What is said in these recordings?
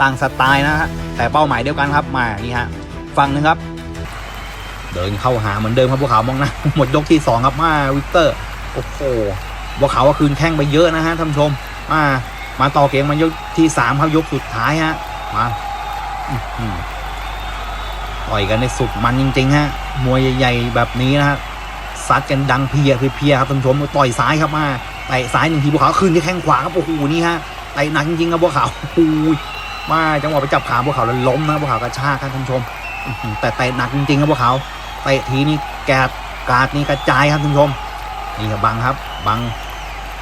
ต่างสไตล์นะฮะแต่เป้าหมายเดียวกันครับมานี่ฮะฝั่งนึงครับ เดินเข้าหาเหมือนเดิมครับบัวขามองนะหมดยกที่สองครับมาวิกเตอร์โอ้โหบัวขาก็คืนแข้งไปเยอะนะฮะท่านชมมามาต่อเกมมายกที่สามครับยกสุดท้ายฮะมาห่อยกันในสุดมันจริงๆฮะมวยใหญ่ๆแบบนี้นะฮะซัดกันดังเพียเพียครับท่านชมต่อยซ้ายครับมาเตะซ้ายหนึ่งทีบัวขาวคืนที่แข้งขวาครับโอ้โหนี่ฮะเตะหนักจริงๆครับบัวขาวโอ้โมาจังหวะไปจับขาบัวขาวแล้วล้มนะบัวขาวกระชากครับท่านผู้ชม แต่เตะหนักจริงๆครับบัวขาวเตะทีนี่แกดกาดนี่กระจายครับท่านผู้ชมนี่ครับบังครับบัง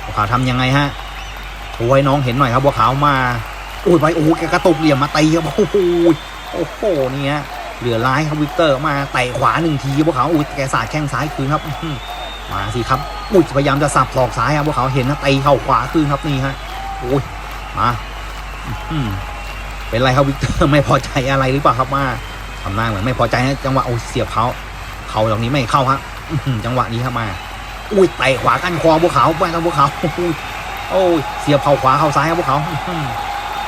บัวขาวทำยังไงฮะโว์ให้น้องเห็นหน่อยครับบัวขาวมาโอ้ยไปโอ้โหแกกระตุกเหลี่ยมมาตีครับโอ้โหโอ้โหนี่ฮะเหลือร้ายครับวิกเตอร์มาเตะขวาหนึ่งทีบัวขาวอุ้ยแกสาดแข้งซ้ายคืนครับมาสิครับอุ้ยพยายามจะสับศอกซ้ายครับบัวขาวเห็นนะตีเข่าขวาคืนครับนี่ฮะโอ้ยมาอื้อหือ เป็นไรครับวิกเตอร์ไม่พอใจอะไรหรือเปล่าครับมาทำหน้าเหมือนไม่พอใจนะจังหวะโอ้เสียบเขาเขาตรงนี้ไม่เข้าครับจังหวะนี้ครับมา อุ้ยเตะขวากันคอบัวขาไปครับบัวขาโอ้ยเสียบเข่าขวาเข่าซ้ายครับบัวขา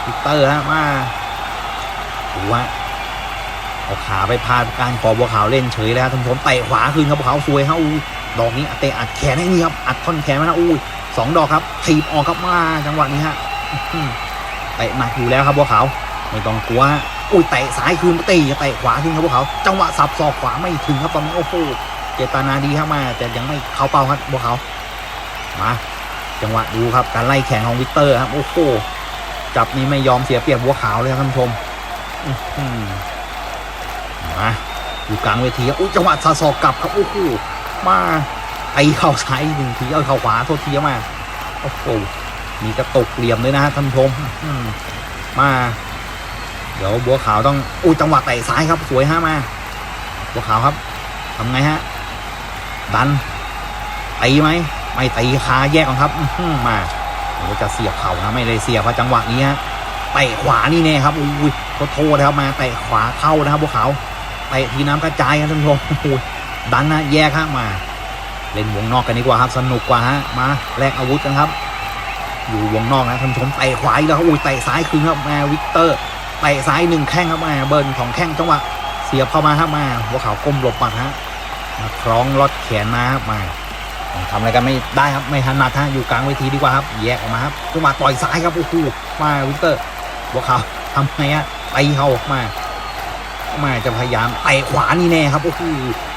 วิกเตอร์ฮะมาดูว่าเอาขาไปพาดการคอบัวขาวเล่นเฉยแล้วท่านผู้ชมเตะขวาคืนครับบัวขาวสวยฮะอุ้ยดอกนี้เตะอัดแขนให้นี่ครับอัดท่อนแขนมานะอุ้ยสองดอกครับถีบออกครับมาจังหวะนี้ฮะอื้อหือเตะหนักอยู่แล้วครับบัวขาว ไม่ต้องกลัวอุ้ยเตะซ้ายคืนตีเตะขวาขึ้นครับพวกเขา จังหวะสับศอกขวาไม่ถึงครับตอนนี้โอ้โหเจตนาดีครับมา แต่ยังไม่เข้าเป้าครับพวกเขามาจังหวะดูครับการไล่แข่งของวิกเตอร์ครับโอ้โหจับนี่ไม่ยอมเสียเปรียบบัวขาวเลยครับท่านผู้ชมมาอยู่กลางเวทีอุ้ยจังหวะสะศอกกลับครับโอ้โหมาไอเข่าซ้ายหนึ่งทีเอาเข่าขวาโทษทีมาโอ้โหมีกระตกเหลี่ยมเลยนะท่านผู้ชมมา เดี๋ยวบัวขาวต้องอุ้ยจังหวะเตะซ้ายครับ สวยฮะมา บัวขาวครับทำไงฮะ ดันตีไหมไม่ตีคาแยกก่อนครับมาเดี๋ยวจะเสียบเข่านะไม่เลยเสียบเพราะจังหวะนี้ฮะเตะขวานี่แน่ครับอุ้ยโทษโทษนะครับมาเตะขวาเข้านะครับบัวขาวเตะทีน้ำกระจายครับท่านผู้ชมโอ้ยดันนะแยกฮะมา เล่นวงนอกกันดีกว่าครับ สนุกกว่าฮะมาแลกอาวุธกันครับ อยู่วงนอกนะท่านผู้ชมเตะขวาอีกแล้วครับอุ้ยเตะซ้ายคืนครับแมวิกเตอร์ เตะซ้ายหนึ่งแข้งครับมาเบิร์นของแข้งจังหวะเสียบเข้ามาครับมาหัวเขาก้มหลบปัดฮะมาคล้องลอดแขนมาครับมาทำอะไรกันไม่ได้ครับไม่ถนัดฮะอยู่กลางเวทีดีกว่าครับแยกออกมาครับจังหวะต่อยซ้ายครับโอ้โหมาวิกเตอร์หัวเขาทำไงฮะตีเขาออกมามาจะพยายามเตะขวานี่แน่ครับโอ้โห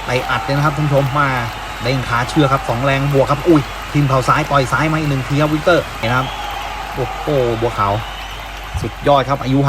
เตะอัดเลยนะครับท่านผู้ชมมาเด้งขาเชื่อครับสองแรงบวกครับอุ้ยทีมเผาซ้ายต่อยซ้ายมาอีกหนึ่งทีครับวิกเตอร์เห็นไหมครับโอ้โหบัวขาวสุดยอดครับอายุ